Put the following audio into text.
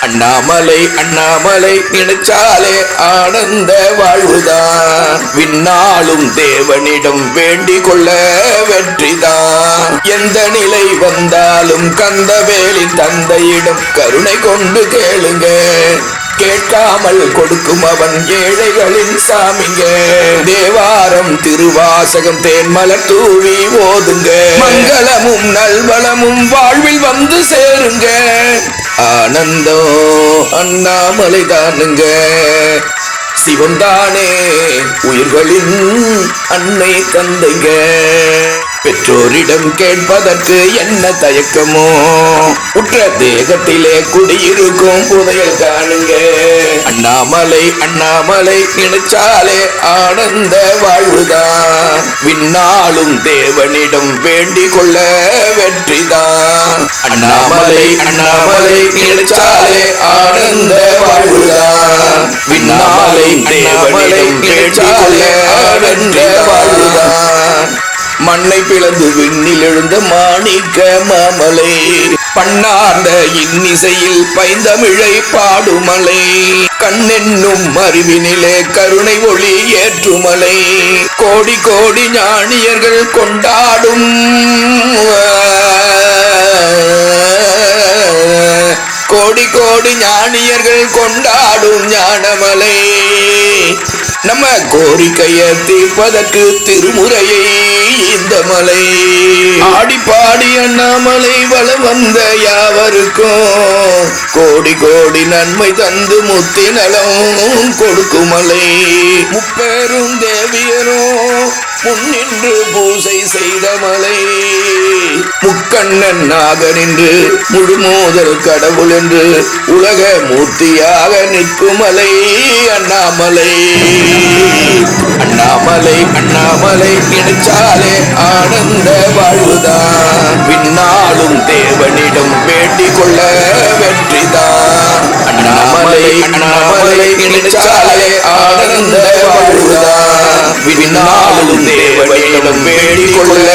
அண்ணாமலை அண்ணாமலை நினைச்சாலே ஆனந்த வாழ்வுதான். விண்ணாலும் தேவனிடம் வேண்டிக் கொள்ள வெற்றிதான். எந்த நிலை வந்தாலும் கந்தவேலி தந்தையிடம் கருணை கொண்டு கேளுங்க. கேட்காமல் கொடுக்கும் அவன் ஏழைகளின் சாமிங்க. தேவாரம் திருவாசகம் தேன்மலர் தூவி ஓதுங்க. மங்களமும் நல்வளமும் வாழ்வில் வந்து சேருங்க. ஆனந்தம் அண்ணாமலை தானுங்க சிவந்தானே உயிர்களின் அன்னை தந்தைங்க பெற்றோரிடம் கேட்பதற்கு என்ன தயக்கமோ? உற்ற தேகத்திலே குடியிருக்கும் புதையல் காணுங்க. அண்ணாமலை அண்ணாமலை நினைச்சாலே ஆனந்த வாழ்வுதான். விண்ணாலும் தேவனிடம் வேண்டிக் கொள்ள வெற்றிதான். அண்ணாமலை அண்ணாமலை நினைச்சாலே தேவனிடம் வேண்டிக் கொள்ள ஆனந்த வாழ்வுதான் மண்ணை பிளந்து விண்ணில் எழுந்த மாணிக்க மாமலை. பண்ணார்ந்த இன்னிசையில் பைந்தமிழை பாடுமலை. கண்ணென்னும் அறிவினிலே கருணை ஒளி ஏற்றுமலை. கோடி கோடி ஞானியர்கள் கொண்டாடும். கோடி கோடி ஞானியர்கள் கொண்டாடும் ஞானமலை. நம்ம கோரிக்கையை தீர்ப்பதற்கு திருமுறையை இந்த மலை. ஆடி பாடி அண்ணாமலை வள வந்த யாவருக்கும் கோடி கோடி நன்மை தந்து முத்தி நலம் கொடுக்குமலை மலை. முப்பெரும் தேவியரும் முன்னின்று பூசை செய்த மலை. முக்கண்ணன் நாகன் என்று முழுமோதல் கடவுள் என்று உலக மூர்த்தியாக நிற்கும் மலை அண்ணாமலை. அண்ணாமலை அண்ணாமலை நினைச்சாலே ஆனந்த வாழ்வுதான். பின்னாலும் தேவனிடம் வேண்டிக் கொள்ள வெற்றிதான். அண்ணாமலை அண்ணாமலை நினைச்சாலே ஆனந்த வாழ்வுதான். பின்னாலும் தேவனிடம் வேண்டிக் கொள்ள